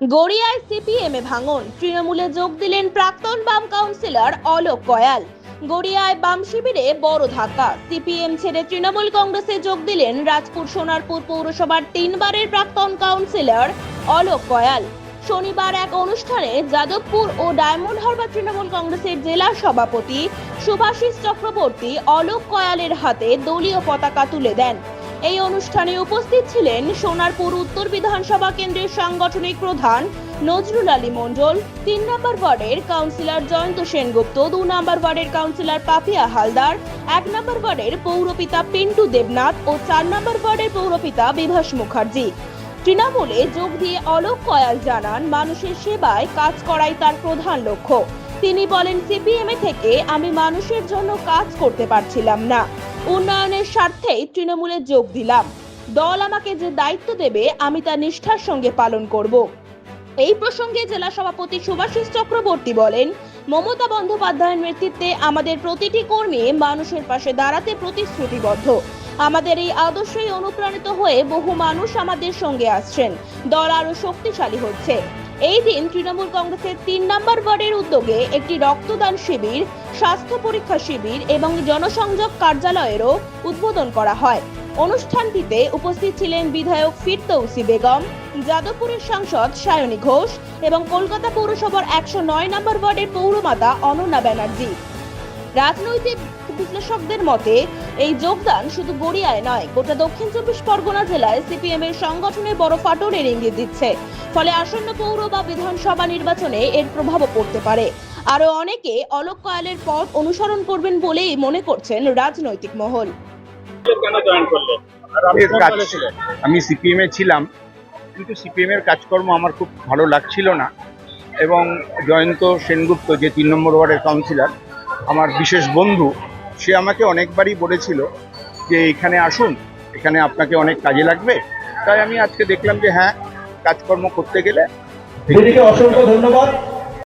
গড়িয়ায় সিপিএমে ভাঙন। তৃণমূলে যোগ দিলেন প্রাক্তন বাম কাউন্সিলর অলোক কয়াল। গড়িয়ায় বাম শিবিরে বড় ধাক্কা। সিপিএম ছেড়ে তৃণমূল কংগ্রেসে যোগ দিলেন রাজপুর সোনারপুর পৌরসভার তিনবারের প্রাক্তন কাউন্সিলর অলোক কয়াল। শনিবার এক অনুষ্ঠানে যাদবপুর ও ডায়মন্ড হারবার তৃণমূল কংগ্রেসের জেলা সভাপতি সুভাষিস চক্রবর্তী অলোক কয়ালের হাতে দলীয় পতাকা তুলে দেন। এই অনুষ্ঠানে উপস্থিত ছিলেন সোনারপুর উত্তর বিধানসভা কেন্দ্রের সাংগঠনিক প্রধান নজরুল আলী মণ্ডল, তিন নম্বর ওয়ার্ডের কাউন্সিলর জয়ন্ত সেনগুপ্ত, দু নম্বর ওয়ার্ডের কাউন্সিলর পাপিয়া হালদার, এক নম্বর ওয়ার্ডের পৌরপিতা পিন্টু দেবনাথ ও চার নম্বর ওয়ার্ডের পৌরপিতা বিভাস মুখার্জি। তৃণমূলে যোগ দিয়ে অলোক কয়াল জানান, মানুষের সেবায় কাজ করাই তার প্রধান লক্ষ্য। তিনি বলেন, সিপিএম থেকে আমি মানুষের জন্য কাজ করতে পারছিলাম না। উন্নয়নের স্বার্থেই তৃণমূলে যোগ দিলাম। দল আমাকে যে দায়িত্ব দেবে, আমি তা নিষ্ঠার সঙ্গে পালন করব। এই প্রসঙ্গে জেলা সভাপতি সুভাষিস চক্রবর্তী বলেন, মমতা বন্দ্যোপাধ্যায়ের নেতৃত্বে আমাদের প্রতিটি কর্মী মানুষের পাশে দাঁড়াতে প্রতিশ্রুতিবদ্ধ। আমাদের এই আদর্শই অনুপ্রাণিত হয়ে বহু মানুষ আমাদের সঙ্গে আসছেন। দল আরও শক্তিশালী হচ্ছে। এই দিন তৃণমূল কংগ্রেসের তিন নম্বর ওয়ার্ডের উদ্যোগে একটি রক্তদান শিবির, স্বাস্থ্য পরীক্ষা শিবির এবং জনসংযোগ কার্যালয়েরও উদ্বোধন করা হয়। অনুষ্ঠানটিতে উপস্থিত ছিলেন বিধায়ক ফিরতৌসি বেগম, যাদবপুরের সাংসদ সায়নী ঘোষ এবং কলকাতা পৌরসভার একশো নয় নম্বর ওয়ার্ডের পৌরমাতা অনন্যা ব্যানার্জি। রাজনৈতিক বিশ্লেষকদের মতে এই যোগদান শুধু গড়িয়ায় নয় গোটা দক্ষিণ চব্বিশ পরগনা জেলায় সিপিএম এর সংগঠনে বড় ফাটলের ইঙ্গিত দিচ্ছে। ফলে আসন্ন পৌর বা বিধানসভা নির্বাচনে এর প্রভাবও পড়তে পারে। আরও অনেকে অলোক কয়ালের পথ অনুসরণ করবেন বলেই মনে করছেন রাজনৈতিক মহল? আমি সিপিএম এ ছিলাম কিন্তু সিপিএম এর কাজকর্ম আমার খুব ভালো লাগছিল না। এবং জয়ন্ত সেনগুপ্ত যে তিন নম্বর ওয়ার্ডের কাউন্সিলর আমার বিশেষ বন্ধু, সে আমাকে অনেকবারই বলেছিল যে, এখানে আসুন, এখানে আপনাকে অনেক কাজে লাগবে। তাই আমি আজকে দেখলাম যে হ্যাঁ কাজকর্ম করতে গেলে অসংখ্য ধন্যবাদ।